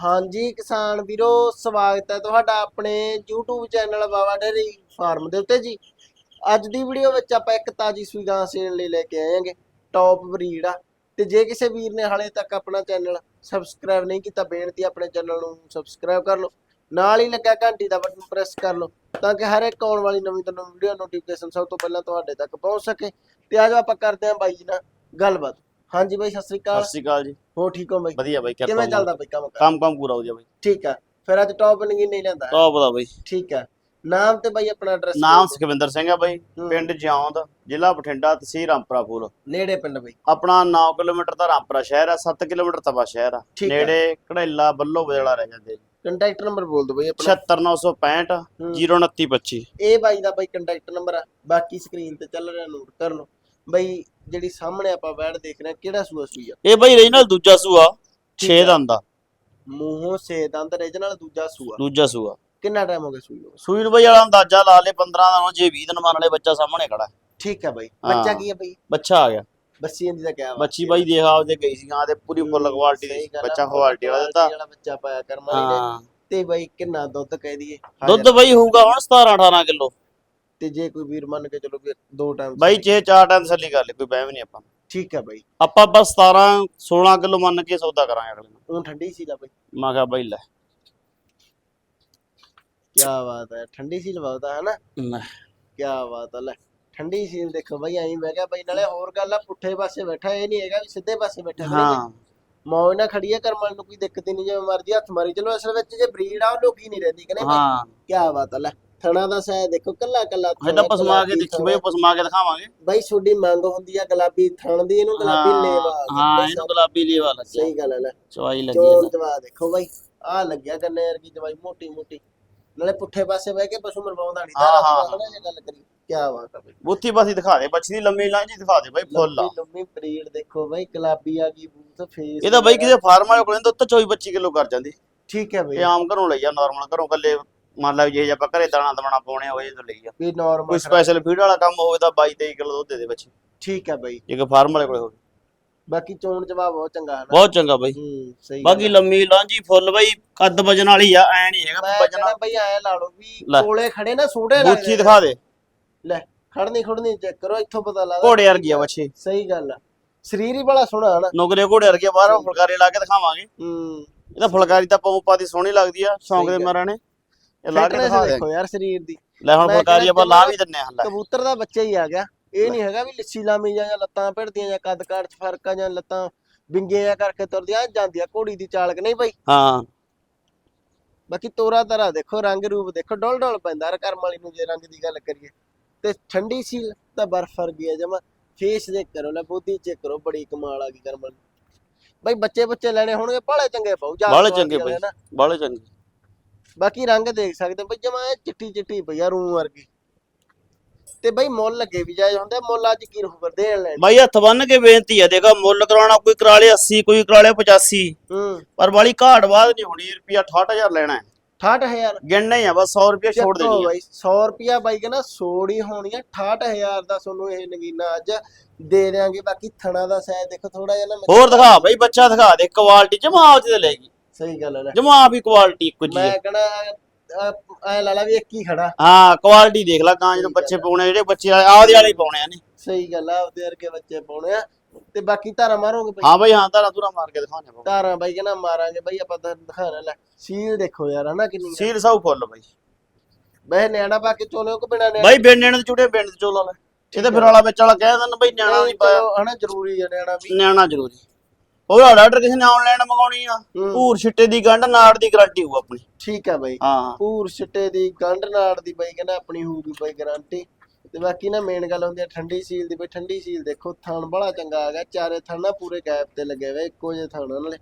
ਹਾਂਜੀ ਕਿਸਾਨ ਵੀਰੋ, ਸਵਾਗਤ ਹੈ ਤੁਹਾਡਾ ਆਪਣੇ YouTube channel Baba dairy farm ਦੇ ਉੱਤੇ ਜੀ। ਅੱਜ ਦੀ ਵੀਡੀਓ ਵਿੱਚ ਆਪਾਂ ਇੱਕ ਤਾਜੀ ਸੂਈ ਗਾਂ ਸੇਲ ਲਈ ਲੈ ਕੇ ਆਏ ਹਾਂਗੇ ਟੌਪ ਬਰੀਡ ਆ। ਤੇ ਜੇ ਕਿਸੇ ਵੀਰ ਨੇ ਹਾਲੇ ਤੱਕ ਆਪਣਾ ਚੈਨਲ ਸਬਸਕ੍ਰਾਈਬ ਨਹੀਂ ਕੀਤਾ, ਬੇਨਤੀ ਆਪਣੇ ਚੈਨਲ ਨੂੰ ਸਬਸਕ੍ਰਾਈਬ ਕਰ ਲਓ। ਨਾਲ ਹੀ ਲੱਗਾ ਘੰਟੀ ਦਾ ਬਟਨ ਪ੍ਰੈਸ ਕਰ ਲਓ, ਤਾਂ ਕਿ ਹਰ ਇੱਕ ਆਉਣ ਵਾਲੀ ਨਵੀਂ ਤੋਂ ਨਵੀਂ ਵੀਡੀਓ ਨੋਟੀਫਿਕੇਸ਼ਨ ਸਭ ਤੋਂ ਪਹਿਲਾਂ ਤੁਹਾਡੇ ਤੱਕ ਪਹੁੰਚ ਸਕੇ। ਤੇ ਆਜੋ ਆਪਾਂ ਕਰਦੇ ਹਾਂ ਬਾਈ ਜੀ ਨਾਲ ਗੱਲਬਾਤ। ਹਾਂਜੀ ਬਾਈ ਸਤਿ ਸ੍ਰੀ ਅਕਾਲ। ਸਤਿ ਸ਼੍ਰੀ ਅਕਾਲ ਜੀ। ਹੋ ਠੀਕ ਹੋ ਬਾਈ? ਵਧੀਆ ਬਾਈ ਕਿਵੇਂ। ਚੱਲਦਾ ਬਾਈ ਕੰਮ? ਕੰਮ ਕੰਮ ਪੂਰਾ ਹੋ ਗਿਆ ਬਾਈ। ਠੀਕ ਆ। ਫਿਰ ਅੱਜ ਟੌਪ ਨਗੀ ਨਹੀਂ ਲੈਂਦਾ ਟੌਪ ਦਾ ਬਾਈ। ਠੀਕ ਆ। ਨਾਮ ਤੇ ਬਾਈ ਆਪਣਾ ਐਡਰੈਸ ਨਾਮ ਸੁਖਵਿੰਦਰ ਸਿੰਘ ਆ ਬਾਈ। ਪਿੰਡ ਜਿਉਂਦ ਜ਼ਿਲ੍ਹਾ ਬਠਿੰਡਾ ਤਹਿਸੀਲ ਰਾਮਪੁਰਾ ਫੂਲ ਨੇੜੇ ਪਿੰਡ ਬਾਈ। ਆਪਣਾ 9 ਕਿਲੋਮੀਟਰ ਦਾ ਰਾਮਪੁਰਾ ਸ਼ਹਿਰ ਆ 7 ਕਿਲੋਮੀਟਰ ਤਵਾ ਸ਼ਹਿਰ ਆ। ਨੇੜੇ ਘੜੇਲਾ ਬੱਲੋ ਬਦਲਾ ਰਹਿ ਜਾਂਦੇ ਕੰਟੈਕਟ ਨੰਬਰ ਬੋਲ ਦਿਓ ਬਾਈ ਆਪਣਾ। 76965 ਹੂੰ। 02925 ਇਹ ਬਾਈ ਦਾ ਬਾਈ ਕੰਟੈਕਟ ਨੰਬਰ ਆ। ਬਾਕੀ ਸਕਰੀਨ ਤੇ ਚੱਲ ਰਿਹਾ ਨੋਟ ਕਰ ਲਓ। ਬਾਈ ਜਿਹੜੀ ਸਾਹਮਣੇ ਆਪਾਂ ਬੈਡ ਦੇਖ ਰਹੇ ਹਾਂ ਕਿਹੜਾ ਸੂਆ ਸੂਈ ਆ? ਇਹ ਬਾਈ ਰੀਜਨਲ ਦੂਜਾ ਸੂਆ ਠੀਕ 6 ਆ। ਦੰਦ ਦਾ ਮੂੰਹੋਂ ਸੇ ਦੰਦ ਰੀਜਨਲ ਦੂਜਾ ਸੂਆ। ਦੂਜਾ ਸੂਆ। ਕਿੰਨਾ ਟਾਈਮ ਹੋ ਗਿਆ ਸੂਈ ਨੂੰ? ਸੂਈ ਨੂੰ ਬਾਈ ਵਾਲਾ ਅੰਦਾਜ਼ਾ ਲਾ ਲੇ 15 ਦਾ ਜੇ 20 ਦਿਨ ਮੰਨ ਲੈ ਬੱਚਾ ਸਾਹਮਣੇ ਖੜਾ। ਹੈ। ਠੀਕ ਆ ਬਾਈ। ਹਾਂ। ਬੱਚਾ ਕੀ ਆ ਬਾਈ? ਬੱਚਾ ਆ ਗਿਆ। ਬੱਸੀ ਇਹਦੀ ਦਾ ਕਿਆ ਵਾ ਬੱਚੀ ਬਾਈ ਦੇਖ ਆਪਦੇ ਗਈ ਸੀ ਹਾਂ ਤੇ ਪੂਰੀ ਫੁੱਲ ਕੁਆਲਿਟੀ ਸਹੀ ਦੀ ਗੱਲ ਆ, ਬੱਚਾ ਕੁਆਲਿਟੀ ਵਾਲਾ ਦਿੱਤਾ। quality ਬੱਚਾ ਪਾਇਆ ਕਰਮਾਂ ਨੇ। ਹਾਂ। ਤੇ ਬਾਈ ਕਿੰਨਾ ਦੁੱਧ ਕਹਿ ਦਈਏ? ਦੁੱਧ ਬਾਈ ਹੋਊਗਾ ਹੁਣ 17 18 ਕਿਲੋ। ਤੇ ਜੇ ਕੋਈ ਵੀਰ ਮੰਨ ਕੇ ਚਲੋ ਵੀ ਦੋ ਟਾਈਮ ਬਾਈ ਜੇ ਚਾਰ ਟਾਈਮ ਤਸੱਲੀ ਕਰ ਲੈ ਕੋਈ ਬਹਿਮ ਨਹੀਂ ਆਪਾਂ। ਨੂੰ। ਠੀਕ ਆ ਬਾਈ। ਆਪਾਂ ਬਸ 17 16 ਕਿਲੋ ਮੰਨ ਕੇ ਸੌਦਾ ਕਰਾਂਗੇ ਅਗਲੇ ਨੂੰ। ਉਹ ਠੰਡੀ ਸੀ ਦਾ ਬਾਈ। ਮੈਂ ਕਿਹਾ ਬਾਈ ਲੈ। ਕੀ ਬਾਤ ਹੈ ਠੰਡੀ ਸੀ ਲਵਾਉਦਾ ਹੈ ਨਾ ਕੀ ਬਾਤ ਹੈ ਲੈ। ਠੰਡੀ ਸੀ ਦੇਖੋ ਬਾਈ ਐਂ ਮੈਂ ਕਿਹਾ ਬਾਈ ਨਾਲੇ ਹੋਰ ਗੱਲ ਆ ਪੁੱਠੇ ਪਾਸੇ ਬੈਠਾ ਇਹ ਨਹੀਂ ਹੈਗਾ ਵੀ ਸਿੱਧੇ ਪਾਸੇ ਬੈਠਾ ਹਾਂ। ਮੌਜ ਨਾਲ ਖੜੀ ਆ ਕਰਮਲ ਨੂੰ ਕੋਈ ਦਿੱਕਤ ਹੀ ਨਹੀਂ ਜਿਵੇਂ ਮਰਜ਼ੀ ਹੱਥ ਮਾਰੀ। ਚਲੋ ਅਸਲ ਵਿੱਚ ਜੇ ਬਰੀਡ ਆ ਉਹ ਲੋਕੀ ਨਹੀਂ ਰਹਿੰਦੀ ਕਹਿੰਦੇ ਹਾਂ। ਕੀ ਬਾਤ ਹੈ ਲੈ। ਥਣਾ ਦਾ ਸਾਇ ਦੇਖੋ ਕੱਲਾ ਕੱਲਾ ਇਹ ਤਾਂ ਪਸਮਾ ਕੇ ਦੇਖੀ ਬਾਈ ਪਸਮਾ ਕੇ ਦਿਖਾਵਾਂਗੇ। ਬਾਈ ਛੋਡੀ ਮੰਗ ਹੁੰਦੀ ਆ ਗੁਲਾਬੀ ਥਣ ਦੀ ਇਹਨੂੰ ਗੁਲਾਬੀ ਲੇਵਾ ਹਾਂ ਹਾਂ ਇਹਨੂੰ ਗੁਲਾਬੀ ਲੀਵਾ ਲੱਗਿਆ ਸਹੀ ਗੱਲ ਹੈ ਲੈ ਚਵਾਈ ਲੱਗੀ ਚੋਣ ਇਹਦਾ। ਜਵਾ ਦੇਖੋ ਬਾਈ ਆ ਲੱਗਿਆ ਗੰਨੇ ਵਰਗੀ ਜਵਾਈ ਮੋਟੀ ਮੋਟੀ। ਨਾਲੇ ਪੁੱਠੇ ਪਾਸੇ ਬਹਿ ਕੇ ਪਸ਼ੂ ਮਰਵਾਉਂਦਾ ਨਹੀਂ ਹਾਂ, ਤਾਂ ਹਾਂ, ਆਪਾਂ ਜੇ ਗੱਲ ਕਰੀ ਕੀ ਬਾਤ ਆ ਬਾਈ। ਬੁੱਥੀ ਬਾਸੀ ਦਿਖਾ ਦੇ ਬੱਚੀ ਦੀ ਲੰਮੀ ਲਾਂਜੀ ਦਿਖਾ ਦੇ ਬਾਈ ਫੁੱਲ ਆ। ਲੰਮੀ ਬਰੀਡ ਦੇਖੋ ਬਾਈ ਗੁਲਾਬੀ ਆ ਗਈ ਬੂਤ ਫੇਸ ਇਹ ਤਾਂ ਬਾਈ ਕਿਸੇ ਫਾਰਮ ਵਾਲੇ ਕੋਲ ਤਾਂ 24 25 ਕਿਲੋ ਕਰ ਜਾਂਦੀ। ਠੀਕ ਹੈ ਬਾਈ। ਇਹ ਆਮ ਘਰੋਂ ਲਈ ਆ ਨਾਰਮਲ ਘਰੋਂ ਕੱਲੇ ਮੰਨ ਲਾ ਵੀ ਜੇ ਆਪਾਂ ਘਰੇ ਦਾਣਾ ਦਵਾਣਾ ਪਾਉਣੇ ਹੋਏ ਤਾਂ ਲਈ ਆ। ਵੀ ਕੋਈ ਨਾਰਮਲ ਸਪੈਸ਼ਲ ਫੀਡ ਵਾਲਾ ਕੰਮ ਹੋਵੇ ਤਾਂ 22 23 ਕਿਲੋ ਦੁੱਧ ਦੇ ਦੇ ਬੱਚੇ ਠੀਕ ਹੈ ਬਾਈ। ਜੇ ਕੋਈ ਫਾਰਮ ਵਾਲੇ ਕੋਲੇ ਹੋਵੇ। ਬਾਕੀ ਚੋਣ ਜਵਾਬ ਬਹੁਤ ਚੰਗਾ ਹੈ ਬਹੁਤ ਚੰਗਾ ਬਾਈ। ਹੂੰ ਸਹੀ ਬਾਕੀ ਲੰਮੀ ਲਾਂਜੀ ਫੁੱਲ ਬਾਈ ਕੱਦ ਵਜਨ ਵਾਲੀ ਆ ਐ ਨਹੀਂ ਹੈਗਾ ਵਜਨ ਕਹਿੰਦਾ ਬਾਈ ਐ ਲਾ ਲਓ ਵੀ। ਕੋਲੇ ਖੜੇ ਨਾ ਸੋੜੇ ਬੂਥੀ ਦਿਖਾ ਦੇ। ਲੈ ਖੜਨੀ ਖੜਨੀ ਚੈੱਕ ਕਰੋ ਇੱਥੋਂ ਪਤਾ ਲੱਗਦਾ। ਘੋੜੇ ਵਰਗੀ ਆ ਬੱਚੇ ਸਹੀ ਗੱਲ ਆ। ਸਰੀਰ ਹੀ ਬੜਾ ਸੋਹਣਾ ਹੈ ਨਾ। ਨੁਕਰੇ ਘੋੜੇ ਵਰਗੇ ਬਾਹਰੋਂ ਫੁਲਕਾਰੀ ਲਾ ਕੇ ਦਿਖਾਵਾਂਗੇ। ਹੂੰ। ਇਹਦਾ ਫੁਲਕਾਰੀ ਤਾਂ ਪੌਂਪਾ ਦੀ ਸੋਹਣੀ ਲੱਗਦੀ ਆ ਸ਼ੌਂਕ ਦੇ। ਮਾਰਾਂ ਨੇ। ਇਹ ਲਾ ਕੇ Fitness ਦਿਖਾ ਦੇ। ਦੇਖੋ ਯਾਰ ਸਰੀਰ ਦੀ। ਲੈ ਹੁਣ ਮੈਂ ਫੁਲਕਾਰੀ ਕਹਿੰਦਾ ਆਪਾਂ ਲਾ ਵੀ ਦਿੰਨੇ ਹਾਂ ਲੈ ਕਬੂਤਰ ਦਾ ਬੱਚਾ ਹੀ ਆ ਗਿਆ। ਇਹ ਨਹੀਂ ਹੈਗਾ ਵੀ ਲੱਸੀ ਲਾਮੀ ਜਾਂ ਜਾਂ ਲੱਤਾਂ ਭਿੜਦੀਆਂ ਜਾਂ ਕੱਦ ਕਾਠ ਚ ਫ਼ਰਕ ਆ ਜਾਂ ਲੱਤਾਂ ਵਿੰਗੇ ਆ ਕਰਕੇ ਤੁਰਦੀਆਂ ਜਾਂਦੀਆਂ ਘੋੜੀ ਦੀ ਚਾਲਕ ਨਹੀਂ ਬਾਈ? ਹਾਂ। ਬਾਕੀ ਤੋਰਾ ਤਰਾ ਦੇਖੋ ਰੰਗ ਰੂਪ ਦੇਖੋ ਡੋਲ ਡੋਲ ਪੈਂਦਾ ਕਰਮ ਵਾਲੀ ਨੂੰ ਜੇ ਰੰਗ ਦੀ ਗੱਲ ਕਰੀਏ। ਤੇ ਠੰਡੀ ਸੀ ਤਾਂ ਬਰਫ ਵਰਗੀ ਆ ਜਮਾ। ਫੇਸ ਦੇਖ ਕਰੋ ਲੈ ਬੋਦੀ ਚੈੱਕ ਕਰੋ ਬੜੀ ਕਮਾਲ ਆ ਗਈ ਕਰਮ ਵਾਲੀ। ਬਾਈ ਬੱਚੇ ਬੱਚੇ ਲੈਣੇ ਹੋਣਗੇ ਬਾਲੇ ਚੰਗੇ ਪਾਉ ਜਾ ਬਾਹਲੇ ਚੰਗੇ ਬਾਈ। ਬਾਲੇ ਚੰਗੇ। ਬਾਕੀ ਰੰਗ ਦੇਖ ਸਕਦੇ ਹੋ ਬਈ ਜਮਾ ਚਿੱਟੀ ਚਿੱਟੀ ਪਈ ਆ ਰੂ ਵਰਗੀ। ਤੇ ਬਈ ਮੁੱਲ ਲੱਗੇ ਵੀ ਜਾਇਜ਼ ਹੁੰਦੇ ਮੁੱਲ ਅੱਜ ਕੀ ਰਹੂਗਾ ਦੇਣ ਲੈਣ। ਬਾਈ ਹੱਥ ਬੰਨ ਕੇ ਬੇਨਤੀ ਆ ਦੇਖਾ ਮੁੱਲ ਕਰਾਉਣਾ ਕੋਈ ਕਰਾ ਲੇ 80 ਕੋਈ ਕਰਾ ਲੇ 85 ਹੂੰ। ਪਰ ਵਾਲੀ ਘਾਟ ਬਾਅਦ ਨਹੀਂ ਹੋਣੀ ਰੁਪਿਆ 68000 ਲੈਣਾ ਹੈ। 68000 ਗਿਣਨਾ ਹੀ ਆ ਬਸ 100 ਰੁਪਿਆ ਛੋੜ ਦੇਣੀ ਬਾਈ 100 ਰੁਪਿਆ ਬਾਈ ਕਹਿੰਦਾ ਸੋੜੀ ਹੋਣੀ ਆ 68000 ਦਾ ਤੁਹਾਨੂੰ ਇਹ ਨਗੀਨਾ ਅੱਜ ਦੇ ਦਿਆਂਗੇ ਬਾਕੀ ਥਣਾ ਦਾ ਸਾਇਜ਼ ਦੇਖੋ ਥੋੜਾ ਜਿਹਾ ਨਾ ਹੋਰ ਦਿਖਾ ਬਾਈ ਬੱਚਾ ਦਿਖਾ ਦੇ ਕੁਆਲਿਟੀ ਜਮਾ ਆਪ ਤੇ ਲੈਗੀ ਸਹੀ ਗੱਲ ਹੈ ਲੈ। ਜਮਾ ਹੀ ਕੁਆਲਿਟੀ ਇੱਕੋ ਜੀ ਮੈਂ ਕਹਣਾ ਐ ਲਾਲਾ ਵੀ ਇੱਕ ਹੀ ਖੜਾ। ਹਾਂ ਕੁਆਲਿਟੀ ਦੇਖ ਲੈ ਕਾਂ ਜਦੋਂ ਬੱਚੇ ਪਾਉਣੇ ਜਿਹੜੇ ਬੱਚੇ ਆਉਦੇ ਵਾਲੇ ਹੀ ਪਾਉਣੇ ਆ ਨੇ। ਸਹੀ ਗੱਲ ਆ ਉਹਦੇ ਵਰਗੇ ਬੱਚੇ ਪਾਉਣੇ ਆ। ਤੇ ਬਾਕੀ ਧਾਰਾ ਮਾਰੋਗੇ ਬਾਈ? ਹਾਂ ਬਾਈ ਹਾਂ ਤਾਰਾ ਤੂਰਾ ਮਾਰ ਕੇ ਦਿਖਾਉਣੇ ਆਪਾਂ ਧਾਰਾ ਬਾਈ ਕਹਿੰਦਾ ਮਾਰਾਂਗੇ ਬਾਈ ਆਪਾਂ ਤਾਂ ਦਿਖਾਣਾ ਲੈ ਸੀਲ ਦੇਖੋ ਯਾਰ ਹਨਾ ਕਿੰਨੀ। ਸੀਲ ਸਭ ਫੁੱਲ ਬਾਈ। ਵੈਸੇ ਨਿਆਣਾ ਪਾ ਕੇ ਚੋਲੇ ਕੋ ਬਿਨਾ ਨਿਆਣਾ ਬਾਈ ਬਿੰਨੇ ਦੇ ਚੁੜੇ ਬਿੰਨ ਚੋਲ ਵਾਲਾ ਇਹਦੇ ਫਿਰ ਵਾਲਾ ਵਿੱਚ ਵਾਲਾ ਕਹਿ ਦਿੰਦਾ ਬਾਈ ਨਿਆਣਾ ਨਹੀਂ ਪਾਇਆ। ਹਨਾ ਜ਼ਰੂਰੀ ਹੈ ਨਿਆਣਾ ਵੀ। ਨਿਆਣਾ ਜ਼ਰੂਰੀ। ਉਹ ਆਰਡਰ ਕਿਸੇ ਨੇ ਆਨਲਾਈਨ ਮੰਗਾਉਣੀ ਆ। ਹੂੰ। ਭੂਰ ਛਿੱਟੇ ਦੀ ਗੰਢ ਨਾੜ ਦੀ ਗਾਰੰਟੀ ਹੋਊ ਆਪਣੀ। ਠੀਕ ਆ ਬਾਈ। ਹਾਂ। ਪੂਰ ਛਿੱਟੇ ਦੀ ਗੰਢ ਨਾੜ ਦੀ ਬਾਈ ਕਹਿੰਦਾ ਆਪਣੀ ਹੋਊਗੀ ਬਾਈ ਗਾਰੰਟੀ ਤੇ ਬਾਕੀ ਨਾ ਮੇਨ ਗੱਲ ਹੁੰਦੀ ਆ ਠੰਡੀ ਸੀਲ ਦੀ ਬਈ ਠੰਡੀ ਸੀਲ ਦੇਖੋ ਥਣ ਬੜਾ ਚੰਗਾ ਆ ਗਿਆ। ਚਾਰੇ ਥਣ ਨਾ ਪੂਰੇ ਗੈਪ ਤੇ ਲੱਗੇ ਹੋਏ ਇੱਕੋ ਜਿਹੇ ਥਣ ਨਾਲੇ।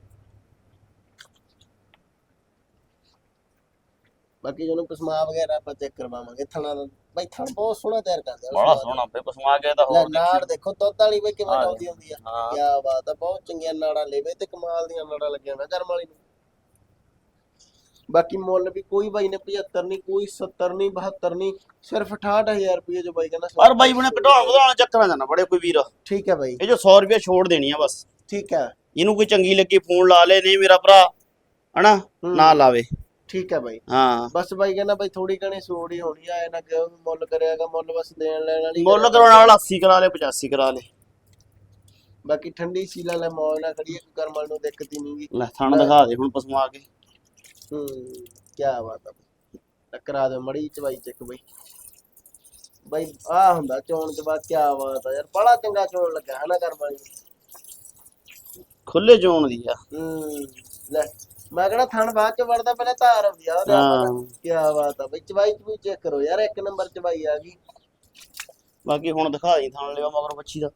ਬਾਕੀ ਜਿਹਨੂੰ ਪਸਮਾ ਵਗੈਰਾ ਆਪਾਂ ਚੈੱਕ ਕਰਵਾਵਾਂਗੇ ਥਣਾ ਦਾ। ਬਾਈ ਥਣ ਬਹੁਤ ਸੋਹਣਾ ਤਿਆਰ ਕਰਦੇ ਆ ਬੜਾ ਸੋਹਣਾ ਬਈ ਪਸਮਾ ਕੇ ਤਾਂ ਹੋਰ ਨਾੜ ਦੇਖੀ ਦੁੱਧ ਵਾਲੀ ਬਈ ਕਿਵੇਂ। ਆਉਂਦੀ ਹੁੰਦੀ ਆ। ਕਿਆ ਬਾਤ ਆ ਬਹੁਤ ਚੰਗੀਆਂ ਨਾੜਾਂ ਲੈਵੇ ਤੇ ਕਮਾਲ ਦੀਆਂ ਨਾੜਾਂ ਲੱਗੀਆਂ ਹੋਈਆਂ ਕਰਮ ਵਾਲੀ ਨੂੰ। ਬਾਕੀ ਮੁੱਲ ਵੀ ਕੋਈ ਬਾਈ ਨੇ 75 ਨਹੀਂ ਕੋਈ 70 ਨਹੀਂ 72 ਨਹੀਂ ਸਿਰਫ 68000 ਰੁਪਏ ਜੋ ਬਾਈ ਕਹਿੰਦਾ ਪਰ ਬਾਈ ਬਣੇ ਘਟਾਉਣ ਵਧਾਉਣ ਚੱਕਰਾਂ ਜਾਣਾ ਬੜੇ ਕੋਈ ਵੀਰ। ਠੀਕ ਹੈ ਬਾਈ। ਇਹ ਜੋ 100 ਰੁਪਏ ਛੋੜ ਦੇਣੀ ਆ ਬਸ। ਠੀਕ ਹੈ ਇਹਨੂੰ ਕੋਈ ਚੰਗੀ ਲੱਗੀ ਫੋਨ ਲਾ ਲੇ ਨਹੀਂ ਮੇਰਾ ਭਰਾ ਹਨਾ। ਨਾ ਲਾਵੇ। ਠੀਕ ਹੈ ਬਾਈ। ਹਾਂ। ਬਸ ਬਾਈ ਕਹਿੰਦਾ ਬਾਈ ਥੋੜੀ ਘਣੀ ਸੋੜ ਹੀ ਹੋਣੀ ਆ ਇਹ ਨਾ ਕਿ ਮੁੱਲ ਕਰਿਆਗਾ ਮੁੱਲ ਬਸ ਦੇਣ ਲੈਣ ਵਾਲੀ ਮੁੱਲ। ਕਰਾਉਣ ਵਾਲਾ 80 ਕਰਾ ਲੇ 85 ਕਰਾ ਲੇ। ਬਾਕੀ ਠੰਡੀ ਸੀਲਾ ਲੈ ਮੌਜ ਨਾਲ ਖੜੀ ਕੋਈ ਕਰਮਲ ਨੂੰ ਦਿੱਕਤ ਹੀ ਨਹੀਂਗੀ ਲੈ ਥਣ ਦਿਖਾ ਦੇ ਹੁਣ ਪਸਮਾ ਕੇ। ਹੂੰ ਕੀ ਬਾਤ ਆ ਟੱਕਰਾ ਦੇ ਮੜੀ ਚਵਾਈ ਚੱਕ ਬਈ। ਬਈ ਆ ਹੁੰਦਾ ਚੋਣ ਚ ਬਾਅਦ ਕੀ ਬਾਤ ਆ ਯਾਰ ਬੜਾ ਚੰਗਾ ਚੋਣ ਲੱਗਾ ਹਨਾ ਕਰਮਲ ਨੂੰ ਖੁੱਲੇ ਜੋਣ ਦੀ ਆ। ਹੂੰ ਲੈ। ਮੈਂ ਕਹਿੰਦਾ ਥਣ ਬਾਅਦ ਚ ਵੜਦਾ ਪਹਿਲਾਂ ਧਾਰ ਆਉਂਦੀ ਆ ਉਹਦੇ ਹਾਂ। ਕੀ ਬਾਤ ਆ ਬਈ ਚਵਾਈ ਚਵੂਈ ਚੈੱਕ ਕਰੋ ਯਾਰ ਇੱਕ ਨੰਬਰ ਚਵਾਈ ਆ ਗਈ। ਬਾਕੀ ਹੁਣ ਦਿਖਾ ਦੀ ਥਣ ਲਿਓ ਮਗਰ ਬੱਚੀ ਦਾ।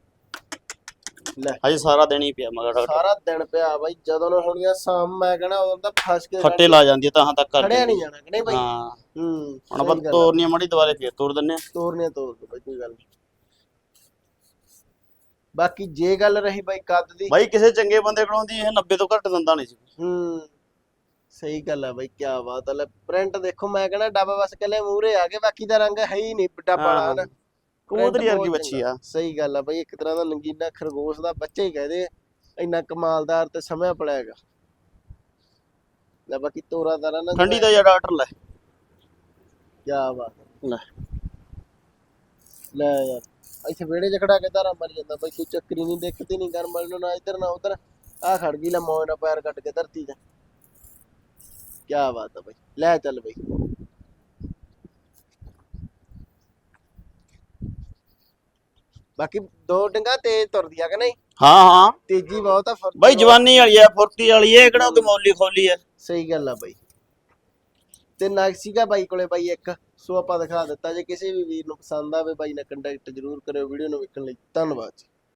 ਲੈ। ਅਜੇ ਸਾਰਾ ਦਿਨ ਹੀ ਪਿਆ ਮਗਰ ਡਾਕਟਰ ਸਾਰਾ ਦਿਨ ਪਿਆ ਬਾਈ ਜਦੋਂ ਨੂੰ ਹੋਣੀਆਂ ਸ਼ਾਮ ਮੈਂ ਕਹਿੰਦਾ ਉਦੋਂ ਤਾਂ ਫਸ ਕੇ ਫੱਟੇ ਲਾ ਜਾਂਦੀ ਆ ਤਾਂ ਤੱਕ ਕਰ ਖੜਿਆ ਨਹੀਂ ਜਾਣਾ ਕਿ ਨਹੀਂ ਬਾਈ? ਹਾਂ। ਹੂੰ ਹੁਣ ਆਪਾਂ ਗੱਲ ਆ। ਤੋਰਨੀ ਮੜੀ ਦੁਬਾਰੇ ਫੇਰ ਤੋੜ ਦਿੰਨੇ ਆ। ਤੋਰਨੇ ਤੋਰ ਦੋ ਬਾਈ ਕੋਈ ਗੱਲ ਨੀ ਬਾਕੀ ਜੇ ਗੱਲ ਰਹੀ ਬਾਈ ਕੱਦ ਦੀ। ਬਾਈ ਕਿਸੇ ਚੰਗੇ ਬੰਦੇ ਕੋਲੋਂ ਦੀ ਇਹ 90 ਤੋਂ ਘੱਟ ਦਿੰਦਾ ਨਹੀਂ ਸੀ। ਹੂੰ। ਸਹੀ ਗੱਲ ਆ ਬਾਈ ਕੀ ਬਾਤ ਆ। ਲੈ ਪ੍ਰਿੰਟ ਦੇਖੋ ਮੈਂ ਕਹਿੰਦਾ ਡੱਬਾ ਬਸ ਕੱਲੇ ਮੂਹਰੇ ਆ ਗਏ ਬਾਕੀ ਦਾ ਰੰਗ ਹੈ ਹੀ ਨਹੀਂ ਡੱਬਾ ਵਾਲਾ। ਨਾ ਕਬੂਤਰੀ ਵਰਗੀ ਬੱਚੀ ਆ। ਸਹੀ ਗੱਲ ਆ ਬਾਈ ਇੱਕ ਤਰ੍ਹਾਂ ਦਾ ਨੰਗੀਨਾ ਖਰਗੋਸ਼ ਦਾ ਬੱਚਾ ਹੀ ਕਹਦੇ ਇੰਨਾ ਕਮਾਲਦਾਰ ਤੇ ਸਮਿਆ ਪੜਿਆ ਹੈਗਾ। ਲੈ ਬਾਕੀ ਤੋਰਾ ਤਾਰਾ ਨਾ ਠੰਡੀ ਦਾ ਯਾਰ ਡਾਕਟਰ ਲੈ। ਕੀ ਬਾਤ। ਲੈ। ਲੈ ਯਾਰ ਇੱਥੇ ਵਿਹੜੇ 'ਚ ਖੜਾ ਕੇ ਧਾਰਾ ਮਰ ਜਾਂਦਾ ਬਈ ਕੋਈ ਚੱਕਰੀ ਨਹੀਂ ਦੇਖਦੀ ਨਹੀਂ ਕਰ ਮਲ ਨੂੰ ਨਾ ਇੱਧਰ ਨਾ ਉੱਧਰ। ਆ ਖੜ ਗਈ ਲੈ ਮੋਏ ਨਾਲ ਪੈਰ ਕੱਟ ਕੇ ਧਰਤੀ ਤੇ। ਕੀ ਬਾਤ ਆ ਬਈ। ਲੈ ਚੱਲ ਬਈ। ਬਾਕੀ ਦੋ ਡੰਗਾ ਤੇਜ਼ ਤੁਰਦੀ ਆ ਕਿ ਨਹੀਂ? ਹਾਂ ਹਾਂ। ਤੇਜ਼ੀ ਬਹੁਤ ਆ ਫੁਰਤੀ ਬਾਈ ਬਹੁਤ। ਜਵਾਨੀ ਵਾਲੀ ਆ ਫੁਰਤੀ ਵਾਲੀ ਆ ਇਹ ਕਿਹੜਾ ਕੋਈ ਮੌਲੀ ਖੋਲੀ ਆ? ਸਹੀ ਗੱਲ ਆ ਬਾਈ। ਤੇ ਨਗ ਸੀਗਾ ਬਾਈ ਕੋਲੇ ਬਾਈ ਇੱਕ ਸੋ ਆਪਾਂ ਦਿਖਾ ਦਿੱਤਾ। ਜੇ ਕਿਸੇ ਵੀ ਵੀਰ ਨੂੰ ਪਸੰਦ ਆਵੇ ਬਾਈ ਨਾਲ ਕੰਟੈਕਟ ਜ਼ਰੂਰ ਕਰਿਓ ਵੀਡੀਓ ਨੂੰ ਵੇਖਣ ਲਈ ਧੰਨਵਾਦ ਜੀ।